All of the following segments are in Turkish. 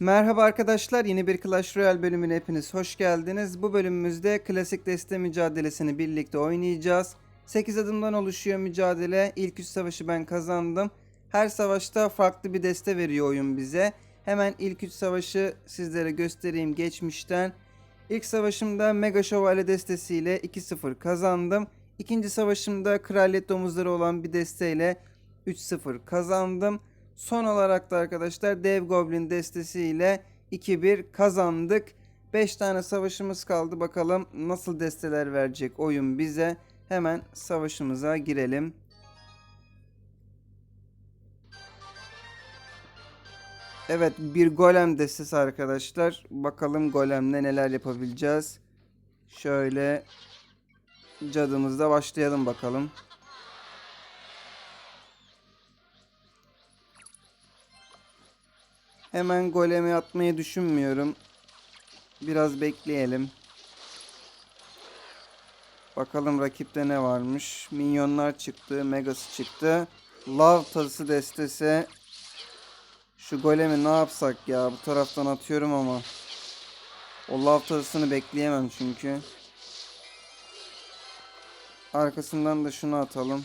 Merhaba arkadaşlar, yeni bir Clash Royale bölümüne hepiniz hoş geldiniz. Bu bölümümüzde klasik deste mücadelesini birlikte oynayacağız. 8 adımdan oluşuyor mücadele. İlk 3 savaşı ben kazandım. Her savaşta farklı bir deste veriyor oyun bize. Hemen ilk 3 savaşı sizlere göstereyim geçmişten. İlk savaşımda Mega Şövalye destesiyle 2-0 kazandım. İkinci savaşımda Kraliyet Domuzları olan bir desteyle 3-0 kazandım. Son olarak da arkadaşlar Dev Goblin destesiyle 2-1 kazandık. 5 tane savaşımız kaldı. Bakalım nasıl desteler verecek oyun bize. Hemen savaşımıza girelim. Evet bir golem destesi arkadaşlar. Bakalım golemle neler yapabileceğiz. Şöyle cadımızda başlayalım bakalım. Hemen golemi atmayı düşünmüyorum. Biraz bekleyelim. Bakalım rakipte ne varmış. Minyonlar çıktı. Megası çıktı. Lav tası destesi. Şu golemi ne yapsak ya? Bu taraftan atıyorum ama. O lav tasını bekleyemem çünkü. Arkasından da şunu atalım.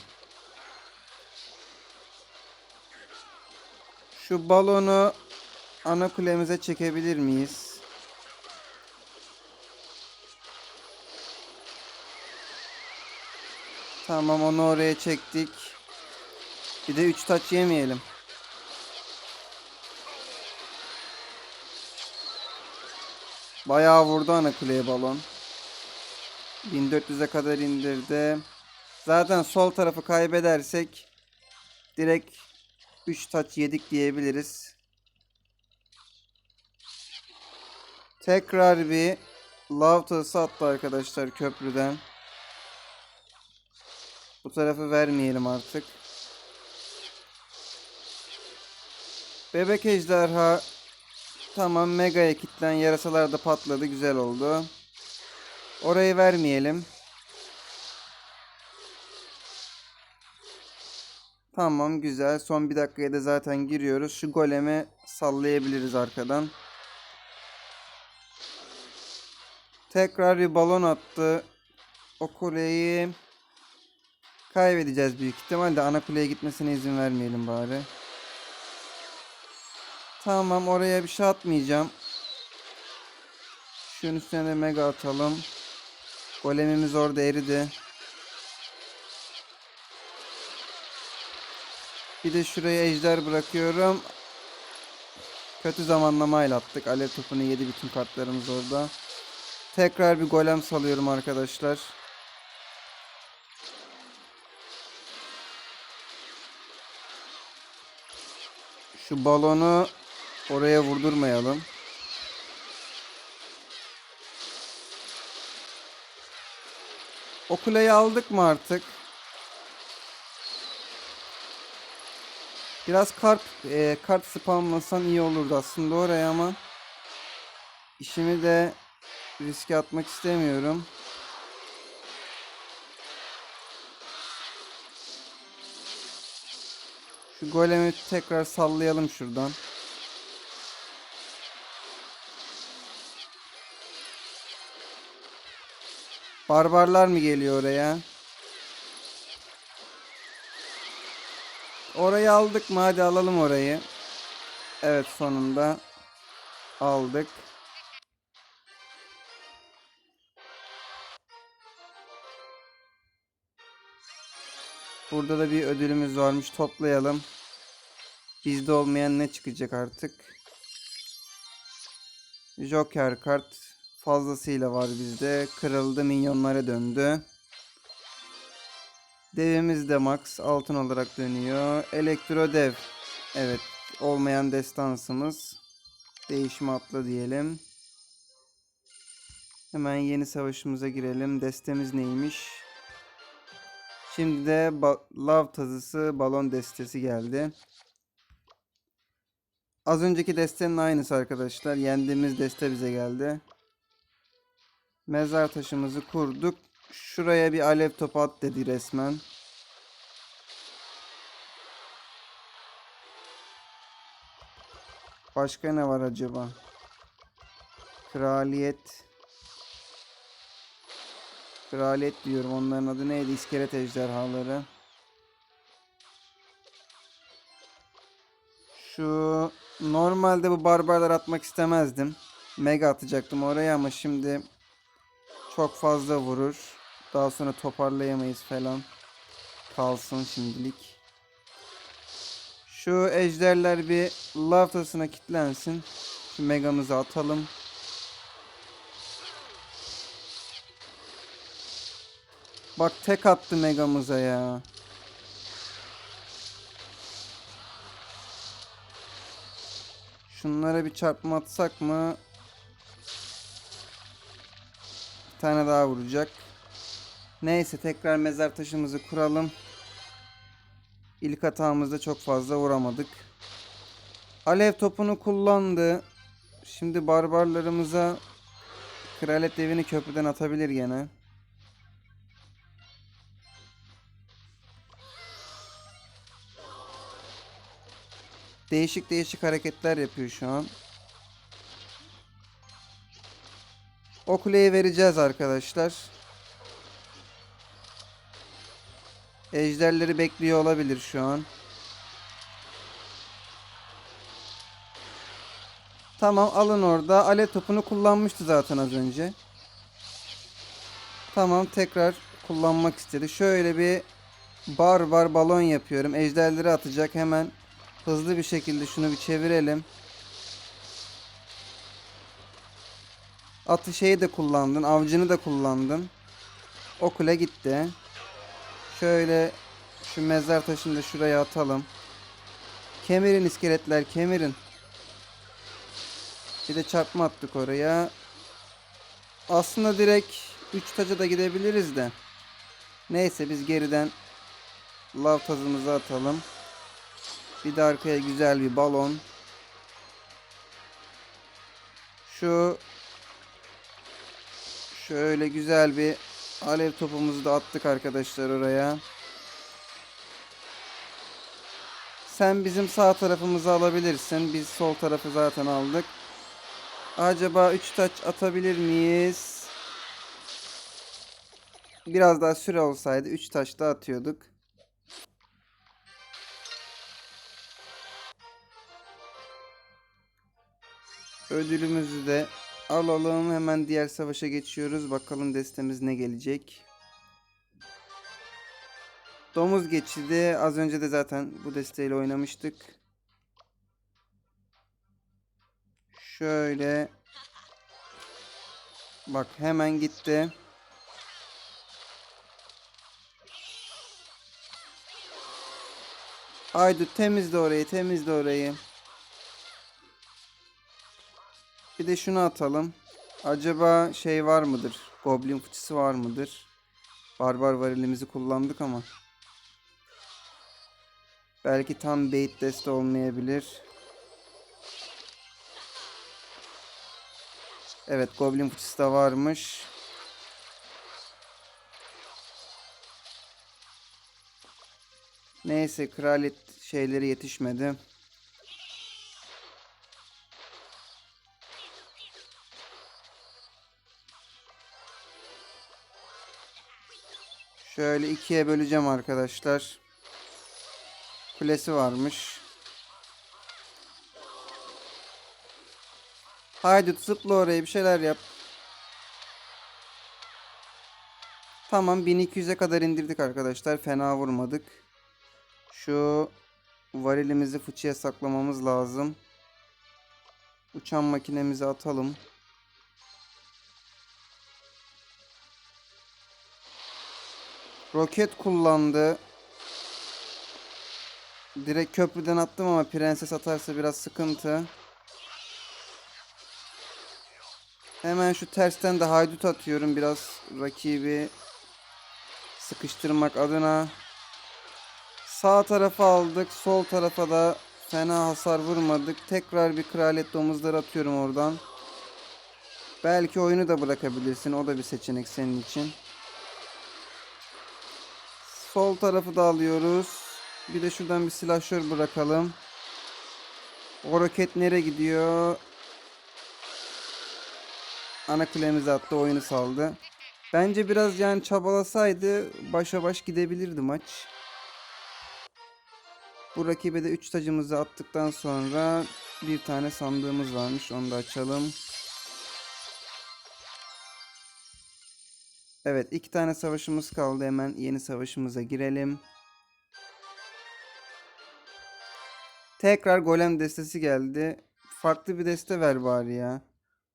Şu balonu ana kulemize çekebilir miyiz? Tamam onu oraya çektik. Bir de 3 taç yemeyelim. Bayağı vurdu ana kuleye balon. 1400'e kadar indirdi. Zaten sol tarafı kaybedersek direkt 3 taç yedik diyebiliriz. Tekrar bir lav tası attı arkadaşlar köprüden. Bu tarafı vermeyelim artık. Bebek ejderha tamam mega'ya kilitlen yarasalar da patladı güzel oldu. Orayı vermeyelim. Tamam güzel. Son bir dakikaya da zaten giriyoruz. Şu golemi sallayabiliriz arkadan. Tekrar bir balon attı. O kuleyi kaybedeceğiz büyük ihtimalle. Ana kuleye gitmesine izin vermeyelim bari. Tamam oraya bir şey atmayacağım. Şunun üstüne de mega atalım. Golemimiz orada eridi. Bir de şuraya ejder bırakıyorum. Kötü zamanlamayla attık. Alev topunu yedi bütün kartlarımız orada. Tekrar bir golem salıyorum arkadaşlar. Şu balonu oraya vurdurmayalım. O kuleyi aldık mı artık? Biraz kart e, kart spamlasan iyi olurdu aslında oraya ama işimi de riske atmak istemiyorum. Şu golemi tekrar sallayalım şuradan. Barbarlar mı geliyor oraya? Orayı aldık mı? Hadi alalım orayı. Evet sonunda aldık. Burada da bir ödülümüz varmış. Toplayalım. Bizde olmayan ne çıkacak artık? Joker kart fazlasıyla var bizde. Kırıldı minyonlara döndü. Devimiz de max altın olarak dönüyor. Elektro dev. Evet olmayan destansımız. Değişim atla diyelim. Hemen yeni savaşımıza girelim. Destemiz neymiş? Şimdi de lav tazısı balon destesi geldi. Az önceki destenin aynısı arkadaşlar. Yendiğimiz deste bize geldi. Mezar taşımızı kurduk. Şuraya bir alev topu at dedi resmen. Başka ne var acaba? Kraliyet. Kraliyet diyorum. Onların adı neydi? İskelet ejderhaları. Şu normalde bu barbarlar atmak istemezdim. Mega atacaktım oraya ama şimdi çok fazla vurur. Daha sonra toparlayamayız falan. Kalsın şimdilik. Şu ejderler bir laftasına kilitlensin. Şu megamızı atalım. Bak tek attı megamıza ya. Şunlara bir çarpma atsak mı? Bir tane daha vuracak. Neyse tekrar mezar taşımızı kuralım. İlk hatamızda çok fazla vuramadık. Alev topunu kullandı. Şimdi barbarlarımıza kraliyet devini köprüden atabilir gene. Değişik değişik hareketler yapıyor şu an. O kuleyi vereceğiz arkadaşlar. Ejderleri bekliyor olabilir şu an. Tamam alın orada. Alev topunu kullanmıştı zaten az önce. Tamam tekrar kullanmak istedi. Şöyle bir barbar balon yapıyorum. Ejderleri atacak hemen. Hızlı bir şekilde şunu bir çevirelim. Atı şeyi de kullandın. Avcını da kullandın. O kule gitti. Şöyle şu mezar taşını da şuraya atalım. Kemirin iskeletler kemirin. Bir de çarpma attık oraya. Aslında direkt 3 taca da gidebiliriz de. Neyse biz geriden lav tazımızı atalım. Bir de arkaya güzel bir balon. Şu şöyle güzel bir alev topumuzu da attık arkadaşlar oraya. Sen bizim sağ tarafımızı alabilirsin. Biz sol tarafı zaten aldık. Acaba 3 taç atabilir miyiz? Biraz daha süre olsaydı 3 taş da atıyorduk. Ödülümüzü de alalım. Hemen diğer savaşa geçiyoruz. Bakalım destemiz ne gelecek. Domuz geçidi. Az önce de zaten bu desteğiyle oynamıştık. Şöyle. Bak hemen gitti. Haydi temizle orayı temizle orayı. Bir de şunu atalım. Acaba şey var mıdır? Goblin fıçısı var mıdır? Barbar varilimizi kullandık ama. Belki tam bait deste olmayabilir. Evet Goblin fıçısı da varmış. Neyse kraliyet şeyleri yetişmedi. Şöyle ikiye böleceğim arkadaşlar. Kulesi varmış. Haydi zıpla oraya bir şeyler yap. Tamam 1200'e kadar indirdik arkadaşlar. Fena vurmadık. Şu varilimizi fıçıya saklamamız lazım. Uçan makinemizi atalım. Roket kullandı. Direkt köprüden attım ama prenses atarsa biraz sıkıntı. Hemen şu tersten de haydut atıyorum biraz rakibi sıkıştırmak adına. Sağ tarafa aldık. Sol tarafa da fena hasar vurmadık. Tekrar bir kraliyet domuzları atıyorum oradan. Belki oyunu da bırakabilirsin. O da bir seçenek senin için. Sol tarafı da alıyoruz. Bir de şuradan bir silahşör bırakalım. O roket nereye gidiyor? Ana kulemize attı oyunu saldı. Bence biraz yani çabalasaydı başa baş gidebilirdi maç. Bu rakibe de 3 tacımızı attıktan sonra bir tane sandığımız varmış. Onu da açalım. Evet iki tane savaşımız kaldı. Hemen yeni savaşımıza girelim. Tekrar golem destesi geldi. Farklı bir deste ver bari ya.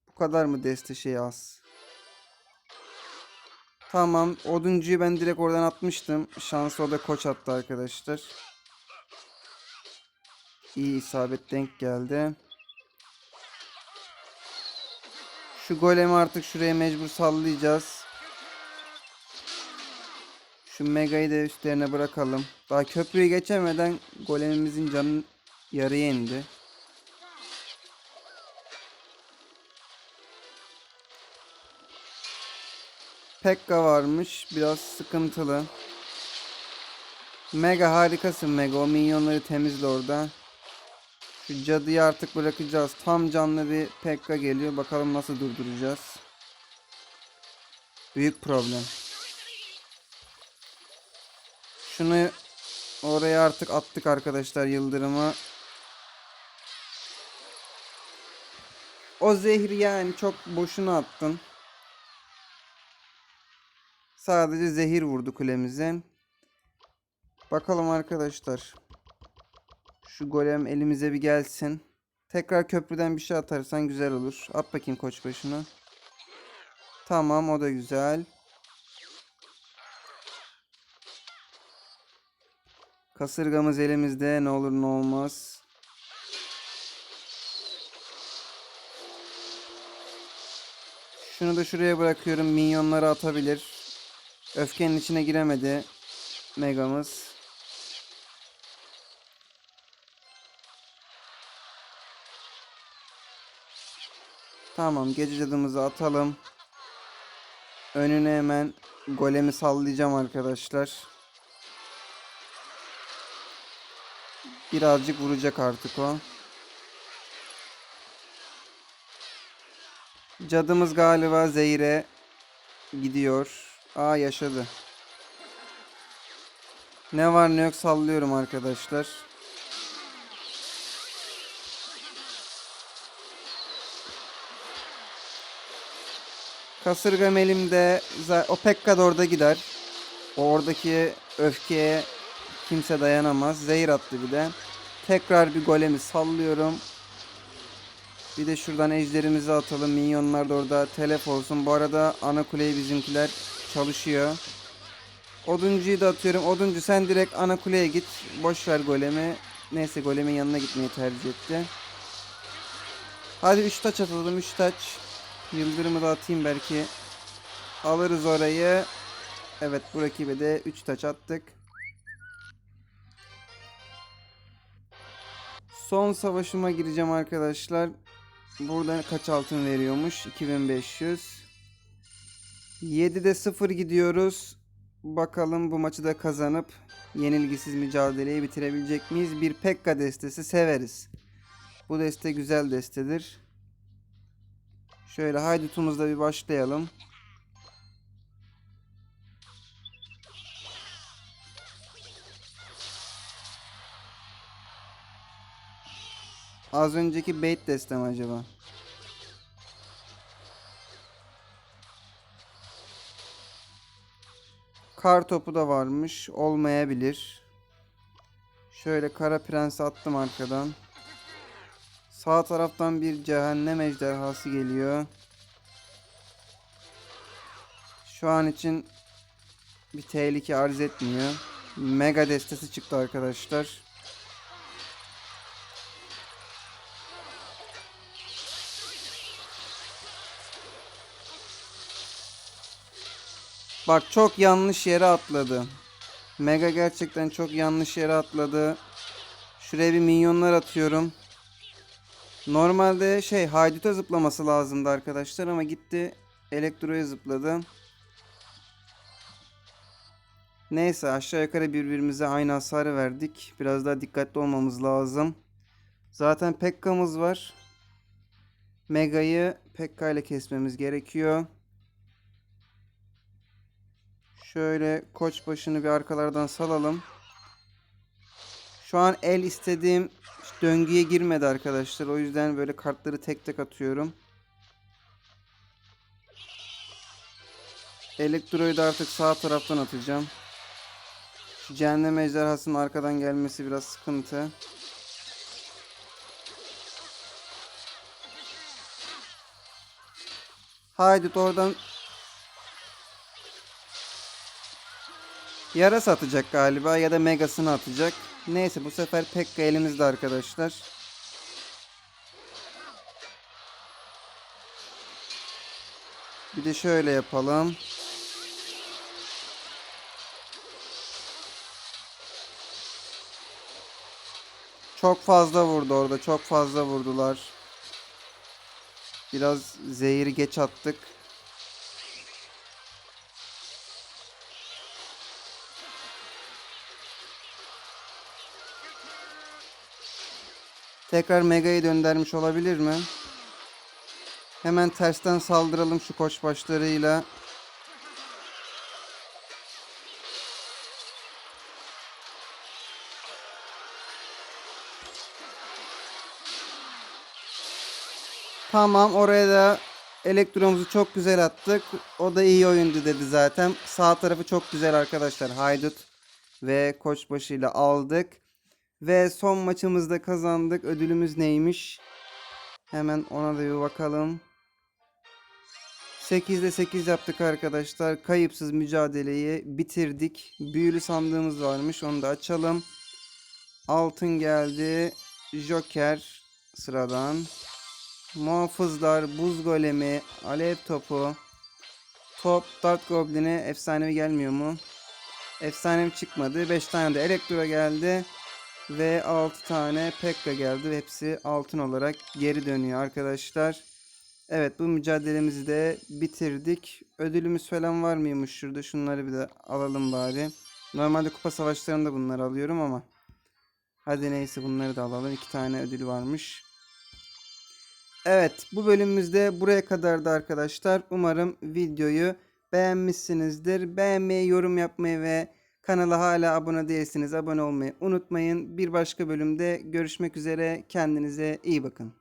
Bu kadar mı deste şey az? Tamam. Oduncuyu ben direkt oradan atmıştım. Şansı o da koç attı arkadaşlar. İyi isabet denk geldi. Şu golemi artık şuraya mecbur sallayacağız. Şu Mega'yı da üstlerine bırakalım. Daha köprüyü geçemeden golemimizin canı yarıya indi. Pekka varmış. Biraz sıkıntılı. Mega harikasın Mega. O minyonları temizle orada. Şu cadıyı artık bırakacağız. Tam canlı bir Pekka geliyor. Bakalım nasıl durduracağız. Büyük problem. Şunu oraya artık attık arkadaşlar yıldırımı. O zehri yani çok boşuna attın. Sadece zehir vurdu kulemize. Bakalım arkadaşlar. Şu golem elimize bir gelsin. Tekrar köprüden bir şey atarsan güzel olur. At bakayım koç başına. Tamam o da güzel. Kasırgamız elimizde ne olur ne olmaz. Şunu da şuraya bırakıyorum. Minyonları atabilir. Öfkenin içine giremedi. Megamız. Tamam gece cadımızı atalım. Önüne hemen golemi sallayacağım arkadaşlar. Birazcık vuracak artık o. Cadımız galiba Zehir'e gidiyor. Aa yaşadı. Ne var ne yok sallıyorum arkadaşlar. Kasırgam elimde. O Pekka da orada gider. O oradaki öfkeye kimse dayanamaz. Zehir attı bir de. Tekrar bir golemi sallıyorum. Bir de şuradan ejderimizi atalım. Minyonlar da orada telef olsun. Bu arada ana kuleyi bizimkiler çalışıyor. Oduncuyu da atıyorum. Oduncu sen direkt ana kuleye git. Boş ver golemi. Neyse golemin yanına gitmeyi tercih etti. Hadi 3 taç atalım 3 taç. Yıldırımı da atayım belki. Alırız orayı. Evet bu rakibe de 3 taç attık. Son savaşıma gireceğim arkadaşlar. Burada kaç altın veriyormuş? 2500. 7'de 0 gidiyoruz. Bakalım bu maçı da kazanıp yenilgisiz mücadeleyi bitirebilecek miyiz? Bir Pekka destesi severiz. Bu deste güzel destedir. Şöyle haydutumuzla bir başlayalım. Az önceki bait destem acaba? Kar topu da varmış. Olmayabilir. Şöyle kara prens attım arkadan. Sağ taraftan bir cehennem ejderhası geliyor. Şu an için bir tehlike arz etmiyor. Mega destesi çıktı arkadaşlar. Bak çok yanlış yere atladı. Mega gerçekten çok yanlış yere atladı. Şuraya bir minyonlar atıyorum. Normalde şey hayduta zıplaması lazımdı arkadaşlar ama gitti elektroya zıpladı. Neyse aşağı yukarı birbirimize aynı hasarı verdik. Biraz daha dikkatli olmamız lazım. Zaten Pekka'mız var. Mega'yı Pekka ile kesmemiz gerekiyor. Şöyle koç başını bir arkalardan salalım. Şu an el istediğim döngüye girmedi arkadaşlar. O yüzden böyle kartları tek tek atıyorum. Elektroyu da artık sağ taraftan atacağım. Şu cehennem ejderhasının arkadan gelmesi biraz sıkıntı. Haydi oradan Yarası atacak galiba ya da megasını atacak. Neyse bu sefer Pekka elimizde arkadaşlar. Bir de şöyle yapalım. Çok fazla vurdu orada. Çok fazla vurdular. Biraz zehiri geç attık. Tekrar Mega'yı döndürmüş olabilir mi? Hemen tersten saldıralım şu koç başlarıyla. Tamam oraya da elektromuzu çok güzel attık. O da iyi oyundu dedi zaten. Sağ tarafı çok güzel arkadaşlar. Haydut ve koçbaşı ile aldık. Ve son maçımızda kazandık. Ödülümüz neymiş? Hemen ona da bir bakalım. 8'de 8 yaptık arkadaşlar. Kayıpsız mücadeleyi bitirdik. Büyülü sandığımız varmış. Onu da açalım. Altın geldi. Joker sıradan. Muhafızlar, buz golemi, alev topu, top, dart goblini efsanevi gelmiyor mu? Efsanevi çıkmadı. 5 tane de elektro geldi. Ve 6 tane Pekka geldi. Hepsi altın olarak geri dönüyor arkadaşlar. Evet bu mücadelemizi de bitirdik. Ödülümüz falan var mıymış şurada? Şunları bir de alalım bari. Normalde kupa savaşlarında bunları alıyorum ama. Hadi neyse bunları da alalım. İki tane ödül varmış. Evet bu bölümümüzde buraya kadardı arkadaşlar. Umarım videoyu beğenmişsinizdir. Beğenmeyi, yorum yapmayı ve kanala hala abone değilseniz abone olmayı unutmayın. Bir başka bölümde görüşmek üzere. Kendinize iyi bakın.